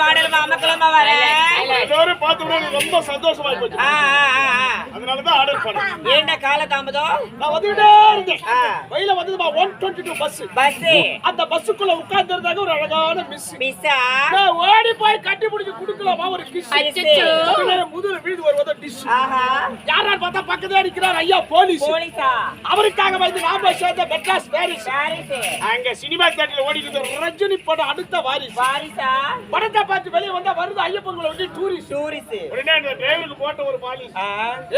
Model அமக்கலமா வர. எல்லாரும் பார்த்தோம்னா ரொம்ப சந்தோஷமா போச்சு. அதனாலதான் ஆர்டர் பண்ணேன். ஏன்டா கால தாமதம்? நான் வந்துட்டே இருந்தேன். வந்ததுமா one twenty two bus bus அந்த பஸ்ஸுக்குள்ள உட்கார்ந்து இருந்தாங்க ஒரு அழகான மிஸ் மிஸ்ஸா நான் ஓடி போய் கட்டி பிடிச்சு குடுக்கலாமா ஒரு கிஸ். முதல் வீடு வருவதோ யாரார் பார்த்தா பக்கத்துல அடிக்கிறார் ஐயா போலீஸ். போலீஸா? அவருக்காக வந்து நாம சேர்ந்த மெட்ராஸ் பாரிஸ். அங்க சினிமா தியேட்டர்ல ஓடிட்டு ரஜினி படம் அடுத்த வாரிசு. பாரிஸா படத்தை பார்த்து வெளியே வந்தா வருது ஐயப்பன்களை வந்து டூரிஸ்ட் டூரிஸ்ட் உடனே அந்த டிரைவருக்கு போட்ட ஒரு பாலிஸ்.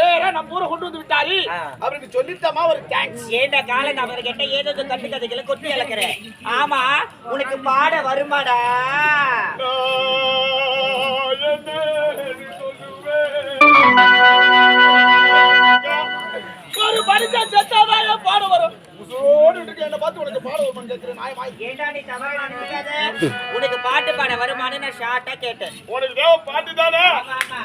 ஏரா நம்ம ஊரை கொண்டு வந்து விட்டாரு. அவருக்கு சொல்லித்தமா ஒரு தேங்க்ஸ் ஏன்டா கால தாமதம் கேட்ட ஏதோ கட்டு கதைகளை கொட்டி இழக்கிற ஆமா உனக்கு பாட வருமாடா? ஒரு மனுஷன் செத்தாதான் பாட வரும்? உனக்கு பாட வருமான்னு கேட்கிறேன் நாயமா ஏன்டா நீ தவறா நினைக்காத? உனக்கு பாட்டு பாட வருமானு நான் ஷார்ட்டா கேட்டேன். உனக்கு பாட்டு தானே? ஆமா,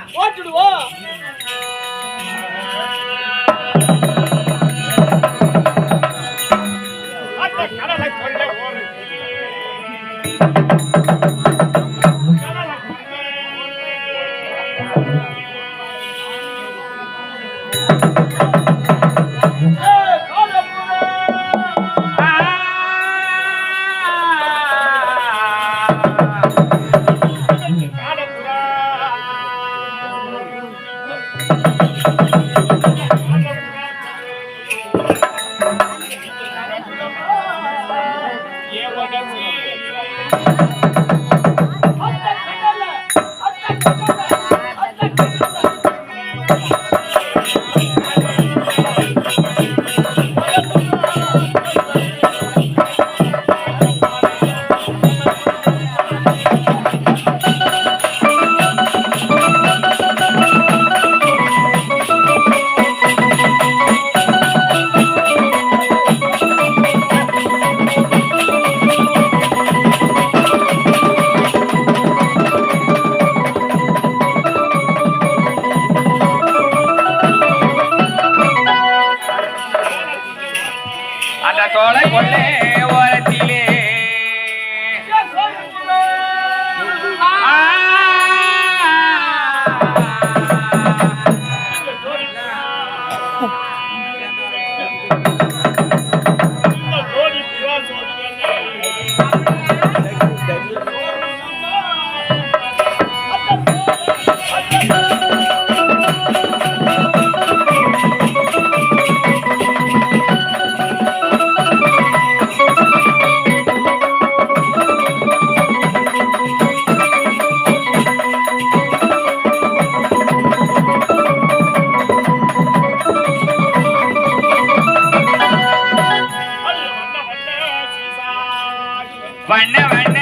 வண்ண வண்ண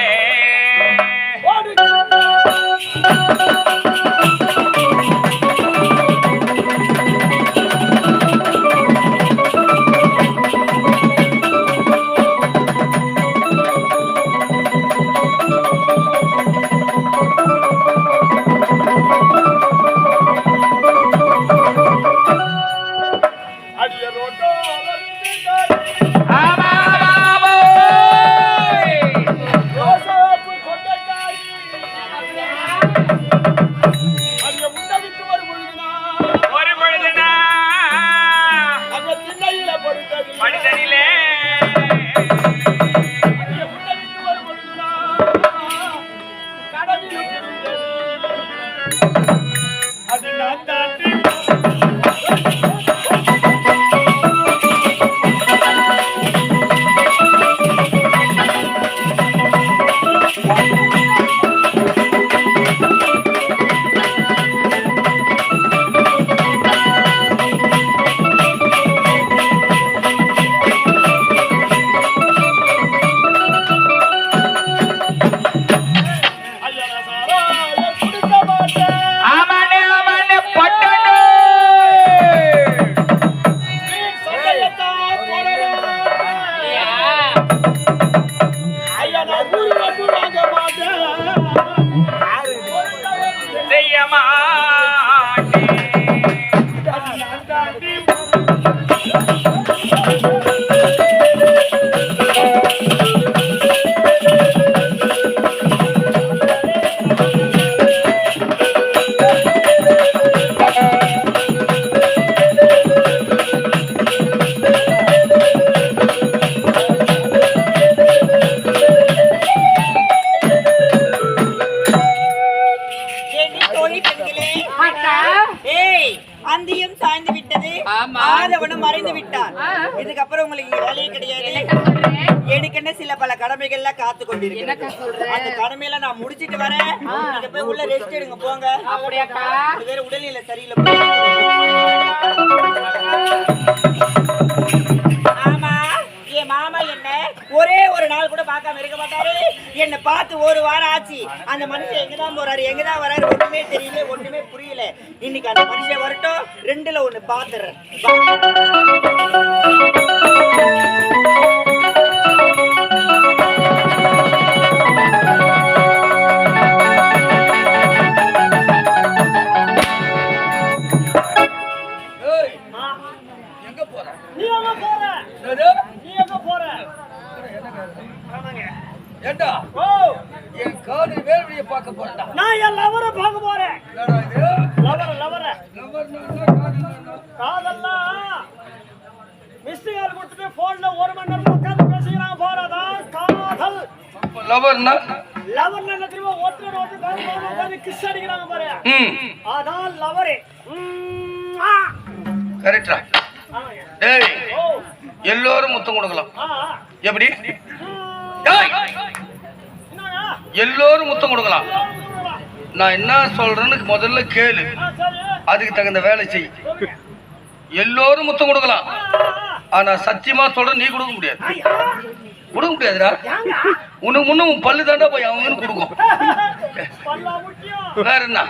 மனிதனிலே ஏய் அந்தியும் சாய்ந்து விட்டது. ஆதவனும் மறைந்து விட்டான். இதுக்கப்புறம் உங்களுக்கு வேலையே கிடையாது. எனக்கென்ன சில பல கடமைகள்லாம் காத்து கொண்டிருக்கேன் அந்த கடமையில நான் முடிச்சிட்டு வரேன். நீங்க போய் உள்ள ரெஸ்ட் எடுங்க போங்க. வேற உடல்நிலை சரியில்லை. ஆமா. என் மாமா என்ன? ஒரே ஒரு நாள் கூட பார்க்காம இருக்க மாட்டாரு. என்ன பார்த்து ஒரு வாரம் ஆச்சு. அந்த மனுஷன் எங்கதான் போறாரு? எங்கதான் வராரு? ஒண்ணுமே தெரியல ஒண்ணுமே புரியல. இன்னைக்கு அந்த மனுஷன் வரட்டும். ரெண்டுல ஒண்ணு பாத்துறேன். காதெல்லாம் மிஸ்டு கால் கொடுத்துட்டு போன்ல ஒரு மணி நேரம் உட்கார்ந்து பேசிக்கிறான் போறதான் காதல். லவர்னா லவர் என்ன தெரியுமா? ஒருத்தர் கிஸ் அடிக்கிறாங்க பாரு. ம். அதான் லவரே. கரெக்டா. டேய் எல்லோரும் முத்தம் கொடுக்கலாம். எப்படி? எல்லோரும் முத்தம் கொடுக்கலாம். நான் என்ன சொல்றேன்னு முதல்ல கேளு. அதுக்கு தகுந்த வேலை செய். எல்லோரும் முத்தம் கொடுக்கலாம். ஆனா சத்தியமா சொல்ற நீ கொடுக்க முடியாது. கொடுக்க முடியாதுடா. உனக்கு முன்ன உன் பல்லு தாண்டா போய் அவங்கன்னு கொடுக்கும். வேற என்ன?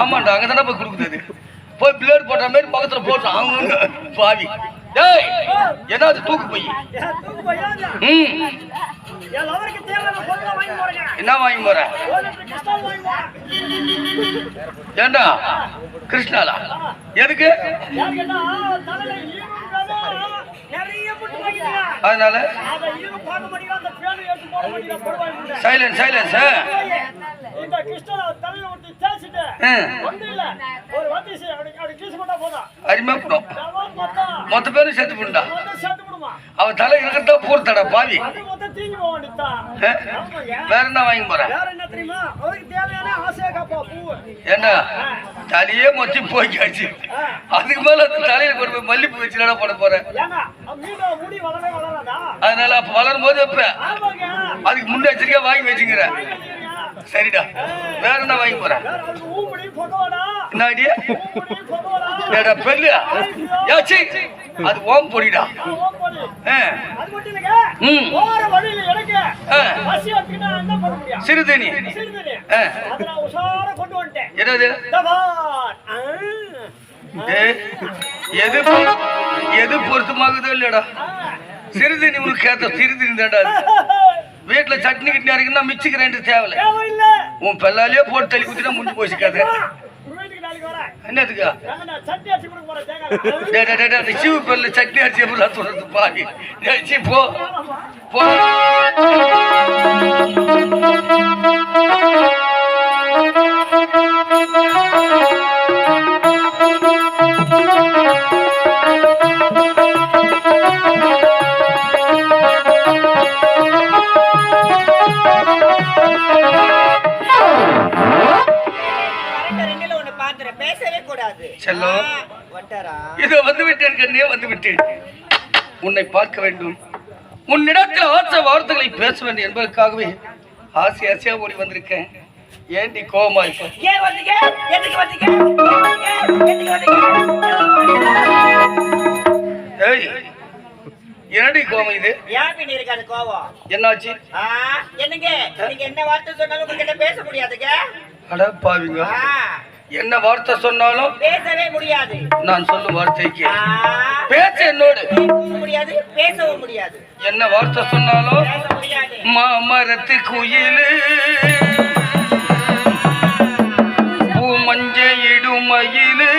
ஆமாண்டா அங்க போய் கொடுக்குது போய் பிளேட் போட்ட மாதிரி பக்கத்துல போட்டோம் அவங்க பாவி டேய் என்ன அது தூக்கு போய்? ம். என்ன வாங்கி போற. ஏண்டா கிருஷ்ணாலா எதுக்கு. அதனால. சைலன்ஸ் சைலன்ஸ் இந்த கிறிஸ்டலை தலையில ஊத்தி தேய்ச்சிட்டு, ம். ஒண்ணும் இல்ல, ஒரு வாட்டி செய், அப்படி- அப்படி கீசு போட்டா போதும். அருமையா போடும் எல்லாம் மொத்தம், மொத்த பேரும் சேர்த்து விடுமா. அவன் தலை இருக்கிறதா போர்த்தடா பாவி. வேற என்ன வாங்கி போற? வேற என்ன தலையே மொத்தி போய்க்காச்சு. அதுக்கு மேல அந்த தலையில கொண்டு போய் மல்லிப்பூ வச்சு என்ன பண்ண போற? ஏங்க மீண்டும் முடி வளரவே வளராதா? அதனால அப்ப வளரும் போது வைப்ப ஆமாங்க. அதுக்கு முன்னெச்சரிக்கையா வாங்கி வச்சுக்கிற வாங்கிக்கிறீங்க. சரிடா. வேற என்ன வாங்கி போற? என்னடா என்ன பெல்லு. யாச்சி அது ஓம் பொடிடா. ஆ. ம். ஆ. சிறுதேனி. ஆ. என்னது? எது எது பொருத்தமாகுதோ இல்லடா சிறுதேனி உனக்கு கேட்ட சிறுதேனி தான்டா வீட்டுல சட்னி கிட்னி அரைக்கணும்னா மிக்சி கிரைண்டர் தேவையில்ல. உன் பெல்லாலே போட்டு தள்ளி குத்தினா முடிஞ்சு போச்சு கதை என்னதுக்கா? சிவு பெல்ல சட்னி அரிசி எப்படிலாம் சொல்றது பாவி டேய், சீ, போ. போ. உன்னை பார்க்க வேண்டும். உன்னிடத்தில் ஆசை வார்த்தைகளை பேச வேண்டும் என்பதற்காகவே ஆசை ஆசையா ஓடி வந்திருக்கேன். ஏண்டி கோவமா இருக்க? என்னடி கோவம் இது? ஏன் இருக்காது கோவம்? என்னாச்சு? என்னங்க? நீங்க என்ன வார்த்தை சொன்னாலும் உங்ககிட்ட பேச முடியாதுங்க. அட பாவிங்க. என்ன வார்த்தை சொன்னாலும் பேசவே முடியாது. நான் சொல்லும் வார்த்தைக்கு. பேச என்னோடு. முடியாது பேசவும் முடியாது. என்ன வார்த்தை சொன்னாலும் மாமரத்து குயிலு பூ மஞ்ச இடுமயிலு.